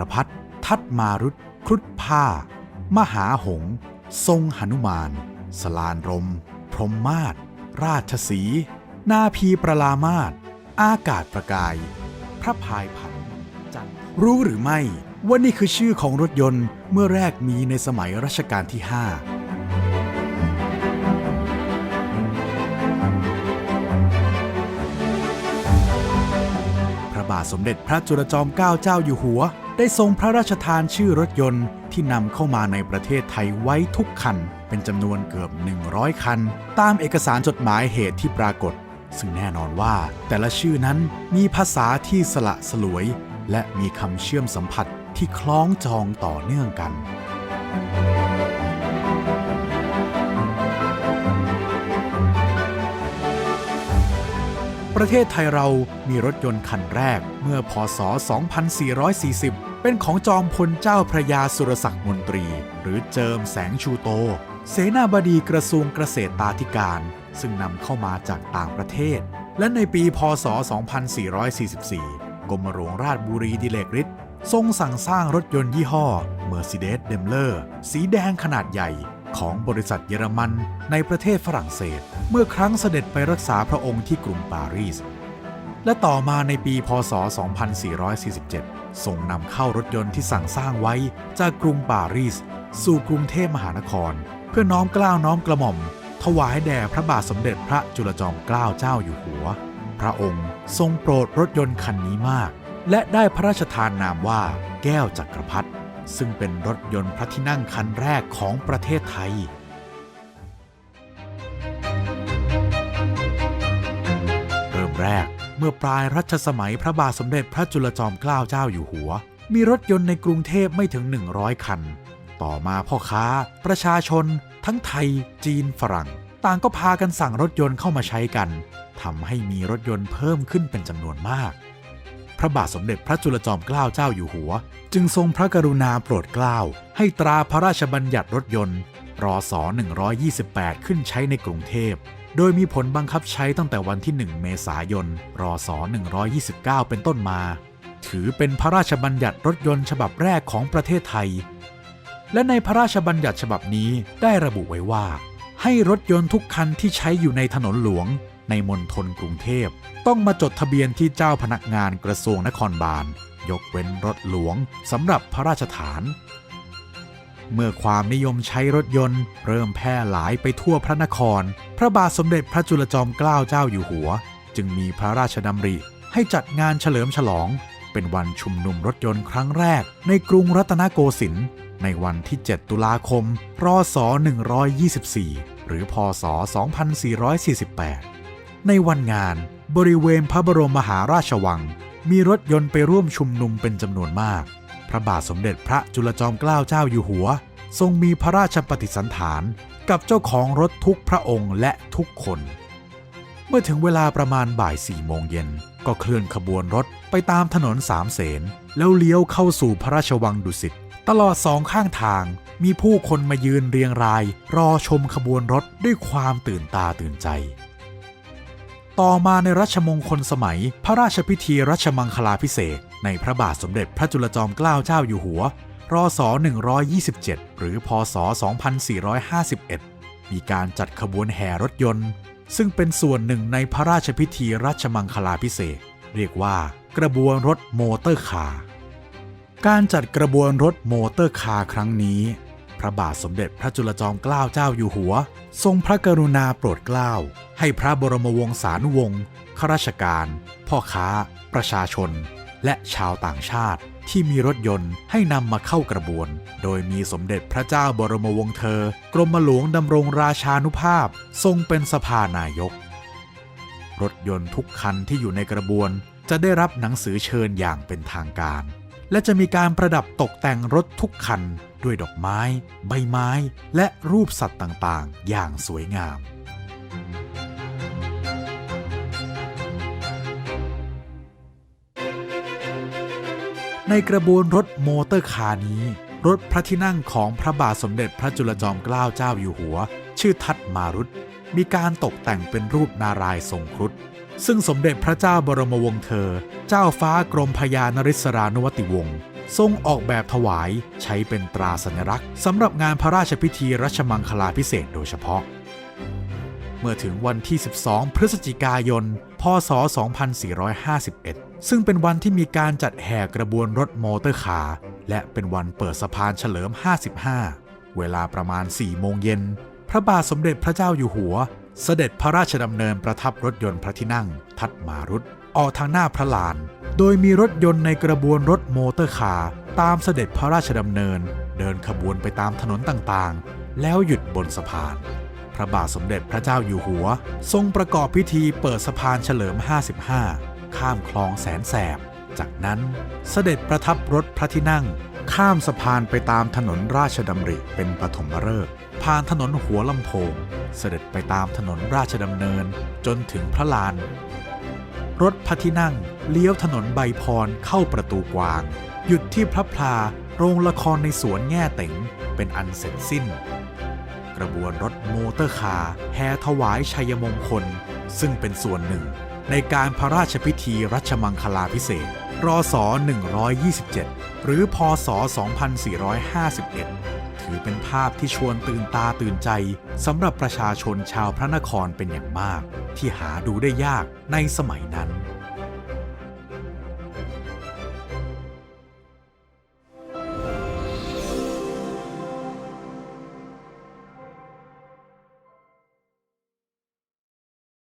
รพรรดิทัตมารุตครุฑผ้า มหาหงส์ทรงหนุมาน สลานรม พรหมมาศราชสี นาพีประลามาศอากาศประกาย พระพายผันจันร์รู้หรือไม่ว่านี่คือชื่อของรถยนต์เมื่อแรกมีในสมัยรัชกาลที่5พระบาทสมเด็จพระจุลจอมเกล้าเจ้าอยู่หัว ได้ทรงพระราชทานชื่อรถยนต์ที่นำเข้ามาในประเทศไทยไว้ทุกคัน เป็นจำนวนเกือบ 100 คัน ตามเอกสารจดหมายเหตุที่ปรากฏ ซึ่งแน่นอนว่าแต่ละชื่อนั้นมีภาษาที่สละสลวย และมีคำเชื่อมสัมผัสที่คล้องจองต่อเนื่องกันประเทศไทยเรามีรถยนต์คันแรกเมื่อพศ 2440 เป็นของจอมพลเจ้าพระยาสุรศักดิ์มนตรี หรือเจิมแสงชูโต เสนาบดีกระทรวงเกษตรตาธิการ ซึ่งนำเข้ามาจากต่างประเทศ และในปีพศ 2444 กรมหลวงราชบุรีดิเลกฤทธิ์ทรงสั่งสร้างรถยนต์ยี่ห้อ Mercedes d e m l e r สีแดงขนาดใหญ่ของบริษัทเยอรมันในประเทศฝรั่งเศส เมื่อครั้งเสด็จไปรักษาพระองค์ที่กรุงปารีส และต่อมาในปีพศ 2447 ส่งนำเข้ารถยนต์ที่สั่งสร้างไว้จากกรุงปารีส สู่กรุงเทพมหานคร เพื่อน้อมกล้าวน้อมกระหม่อม ถวายแด่พระบาทสมเด็จพระจุลจอมเกล้าเจ้าอยู่หัว พระองค์ทรงโปรดรถยนต์คันนี้มาก และได้พระราชทานนามว่า แก้วจักรพรรดิซึ่งเป็นรถยนต์พระที่นั่งคันแรกของประเทศไทย เมื่อปลายรัชสมัยพระบาทสมเด็จพระจุลจอมเกล้าเจ้าอยู่หัว มีรถยนต์ในกรุงเทพไม่ถึง 100 คัน ต่อมาพ่อค้า ประชาชน ทั้งไทย จีนฝรั่ง ต่างก็พากันสั่งรถยนต์เข้ามาใช้กันทำให้มีรถยนต์เพิ่มขึ้นเป็นจำนวนมาก พระบาทสมเด็จพระจุลจอมเกล้าเจ้าอยู่หัว จึงทรงพระกรุณาโปรดเกล้า ให้ตราพระราชบัญญัติรถยนต์รศ128 ขึ้นใช้ในกรุงเทพ โดยมีผลบังคับใช้ตั้งแต่วันที่ 1 เมษายน รศ 129 เป็นต้นมา ถือเป็นพระราชบัญญัติรถยนต์ฉบับแรกของประเทศไทย และในพระราชบัญญัติฉบับนี้ได้ระบุไว้ว่า ให้รถยนต์ทุกคันที่ใช้อยู่ในถนนหลวง ในมณฑลกรุงเทพ ต้องมาจดทะเบียนที่เจ้าพนักงานกระทรวงนครบาล ยกเว้นรถหลวงสำหรับพระราชฐาน เมื่อความนิยมใช้รถยนต์ เริ่มแพร่หลายไปทั่วพระนคร พระบาทสมเด็จพระจุลจอมเกล้าเจ้าอยู่หัว จึงมีพระราชดำริ ให้จัดงานเฉลิมฉลอง เป็นวันชุมนุมรถยนต์ครั้งแรก ในกรุงรัตนโกสินทร์ในวันที่ 7 ตุลาคมรศ124 หรือ พศ 2448 ในวันงานบริเวณพระบรมมหาราชวัง มีรถยนต์ไปร่วมชุมนุมเป็นจำนวนมาก พระบาทสมเด็จพระจุลจอมเกล้าเจ้าอยู่หัว ทรงมีพระราชปฏิสันถานกับเจ้าของรถทุกพระองค์และทุกคน เมื่อถึงเวลาประมาณบ่ายสี่โมงเย็นก็เคลื่อนขบวนรถไปตามถนนสามเสนแล้วเลี้ยวเข้าสู่พระราชวังดุสิตตลอดสองข้างทางมีผู้คนมายืนเรียงราย รอชมขบวนรถด้วยความตื่นตาตื่นใจ ต่อมาในรัชมงคลสมัย พระราชพิธีรัชมังคลาพิเศษ ในพระบาทสมเด็จพระจุลจอมเกล้าเจ้าอยู่หัว รศ 127 หรือ พศ 2451 มีการจัดขบวนแห่รถยนต์ ซึ่งเป็นส่วนหนึ่งในพระราชพิธีรัชมังคลาพิเศษ เรียกว่ากระบวนรถโมเตอร์คาร์ การจัดกระบวนรถโมเตอร์คาร์ครั้งนี้ พระบาทสมเด็จพระจุลจอมเกล้าเจ้าอยู่หัว ทรงพระกรุณาโปรดเกล้า ให้พระบรมวงศานุวงศ์ข้าราชการ พ่อค้า ประชาชน และชาวต่างชาติที่มีรถยนต์ให้นำมาเข้ากระบวน โดยมีสมเด็จพระเจ้าบรมวงศ์เธอ กรมหลวงดำรงราชานุภาพ ทรงเป็นสภานายก รถยนต์ทุกคันที่อยู่ในกระบวน จะได้รับหนังสือเชิญอย่างเป็นทางการ และจะมีการประดับตกแต่งรถทุกคัน ด้วยดอกไม้ ใบไม้ และรูปสัตว์ต่างๆ อย่างสวยงาม ในกระบวนรถโมเตอร์คาร์นี้ รถพระที่นั่งของพระบาทสมเด็จพระจุลจอมเกล้าเจ้าอยู่หัว ชื่อทัตมารุตมีการตกแต่งเป็นรูปนารายทรงครุฑซึ่งสมเด็จพระเจ้าบรมวงศ์เธอ เจ้าฟ้ากรมพยานริศรานุวติวงศ์ทรงออกแบบถวายใช้เป็นตราสัญลักษณ์สำหรับงานพระราชพิธีรัชมังคลาพิเศษโดยเฉพาะ เมื่อถึงวันที่ 12 พฤศจิกายน พศ 2451 ซึ่งเป็นวันที่มีการจัดแห่กระบวนรถมอเตอร์คาร์และเป็นวันเปิดสะพานเฉลิม 55 เวลาประมาณ 4 โมงเย็น พระบาทสมเด็จพระเจ้าอยู่หัว เสด็จพระราชดำเนินประทับรถยนต์พระที่นั่ง ทัดมารุตออกทางหน้าพระลาน โดยมีรถยนต์ในกระบวนรถมอเตอร์คาร์ตามเสด็จพระราชดำเนิน เดินขบวนไปตามถนนต่างๆ แล้วหยุดบนสะพาน ระบาทสมเด็จพระเจ้าอยู่หัว ทรงประกอบพิธีเปิดสะพานเฉลิม 55 ข้ามคลองแสนแสบ จากนั้นเสด็จประทับรถพระที่นั่ง ข้ามสะพานไปตามถนนราชดำริเป็นปฐมฤกษ์ผ่านถนนหัวลำโพง เสด็จไปตามถนนราชดำเนินจนถึงพระลาน รถพระที่นั่งเลี้ยวถนนใบพรเข้าประตูกวาง หยุดที่พระพลาโรงละครในสวนแง่เต๋งเป็นอันเสร็จสิ้น กระบวนรถโมเตอร์คาร์แห่ถวายชัยมงคล ซึ่งเป็นส่วนหนึ่ง ในการพระราชพิธีรัชมังคลาพิเศษรศ127 หรือพศ 2451 ถือเป็นภาพที่ชวนตื่นตาตื่นใจสำหรับประชาชนชาวพระนครเป็นอย่างมาก ที่หาดูได้ยากในสมัยนั้น